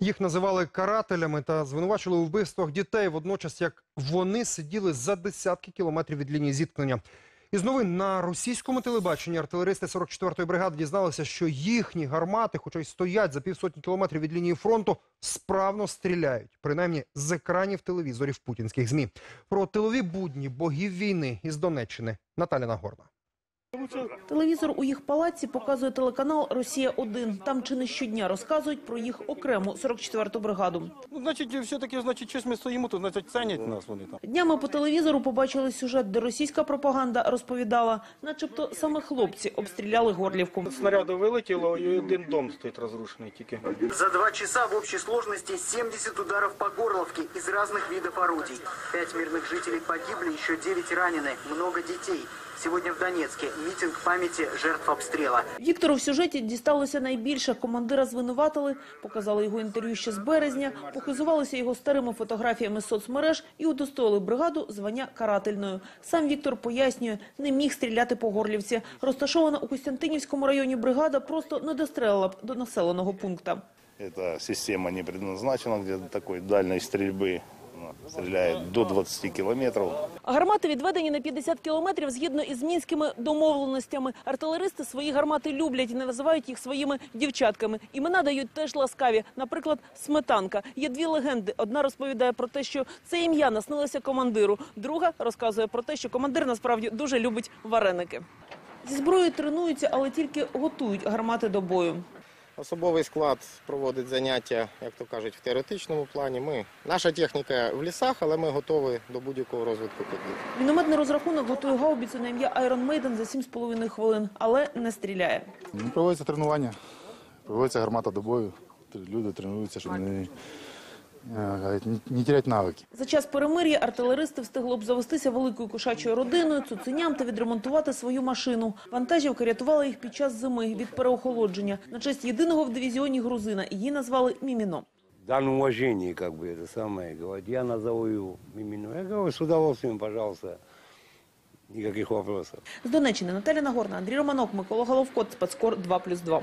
Їх називали карателями та звинувачили у вбивствах дітей, водночас як вони сиділи за десятки кілометрів від лінії зіткнення. Із новин на російському телебаченні артилеристи 44-ї бригади дізналися, що їхні гармати, хоча й стоять за півсотні кілометрів від лінії фронту, справно стріляють, принаймні з екранів телевізорів путінських змі. Про тилові будні богів війни із Донеччини Наталя Нагорна. Телевізор у їх палаці показує телеканал «Росія-1». Там чи не щодня розказують про їх окрему 44-ту бригаду. Ну, значить, все-таки, значить, щось ми стоїмо, то значить цінять нас вони там. Днями по телевізору побачили сюжет, де російська пропаганда розповідала, начебто саме хлопці обстріляли Горлівку. Снаряду вилетіло, і один дом стоїть розрушений тільки. За два часа в общей сложности 70 ударов по Горловке из разных видов орудий. Пять мирных жителей погибли, еще девять ранены, много детей. Сегодня в Донецке митинг памяти жертв обстрела. Віктору в сюжеті дісталося найбільше. Командира звинуватили, показали його інтерв'ю ще з березня, похизувалися його старими фотографіями з соцмереж і удостоїли бригаду звання карательною. Сам Віктор пояснює, не міг стріляти по Горлівці. Розташована у Костянтинівському районі бригада просто не дострелила б до населеного пункту. Эта система не предназначена для такой дальней стрельбы. Стреляет до 20 километров. Гармати відведені на 50 кілометрів згідно із мінськими домовленостями. Артилеристи свої гармати люблять і не називають їх своїми дівчатками. Імена дають теж ласкаві. Наприклад, Сметанка. Є дві легенди. Одна розповідає про те, що це ім'я наснилося командиру. Друга розказує про те, що командир насправді дуже любить вареники. Зі зброєю тренуються, але тільки готують гармати до бою. Особовий склад проводить заняття, як то кажуть, в теоретичному плані. Ми наша техніка в лісах, але ми готові до будь-якого розвитку подій. Мінометний розрахунок готує гаубіцю на ім'я Iron Maiden за 7,5 хвилин, але не стріляє. Проводиться тренування, проводиться гармата до бою. Люди тренуються, щоб не, не, не теряти навики. За час перемир'я артилеристи встигли обзавестися великою кошачою родиною, цуценям та відремонтувати свою машину. Вантажівка рятувала їх під час зими від переохолодження. На честь єдиного в дивізіоні грузина її назвали Міміно. В данном уважении, как бы, это самое, говорит, я назову его Мимину. Я говорю, с удовольствием, пожалуйста, никаких вопросов. З Донеччини Наталя Нагорна, Андрій Романок, Микола Головко, Спецкор 2+,2.